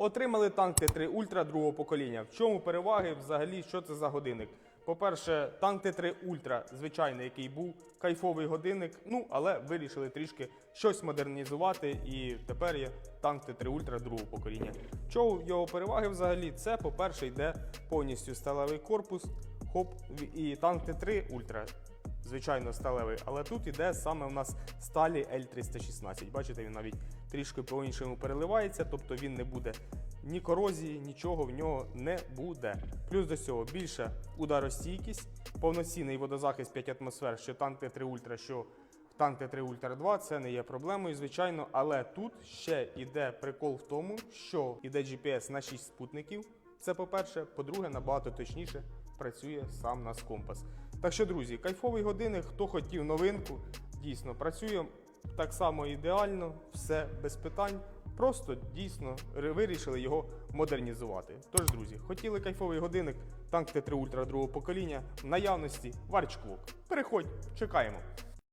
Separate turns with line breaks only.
Отримали танк Т3 Ультра другого покоління. В чому переваги взагалі, що це за годинник? По-перше, танк Т3 Ультра, звичайний, який був, кайфовий годинник, ну але вирішили трішки щось модернізувати, і тепер є танк Т3 Ультра другого покоління. В чому його переваги взагалі? Це, по-перше, йде повністю сталевий корпус, хоп, і танк Т3 Ультра звичайно, сталевий, але тут іде саме у нас сталі L316. Бачите, він навіть трішки по-іншому переливається, тобто він не буде ні корозії, нічого в нього не буде. Плюс до цього більша ударостійкість, повноцінний водозахист 5 атмосфер, що танк Т3 Ультра, що танк Т3 Ультра 2, це не є проблемою, звичайно, але тут ще йде прикол в тому, що іде GPS на 6 спутників. Це по-перше, по-друге, набагато точніше працює сам нас компас. Так що, друзі, кайфовий годинник, хто хотів новинку, дійсно працює так само ідеально, все без питань. Просто дійсно вирішили його модернізувати. Тож, друзі, хотіли кайфовий годинник, танк Т3 Ультра другого покоління в наявності Варчклок. Переходь, чекаємо.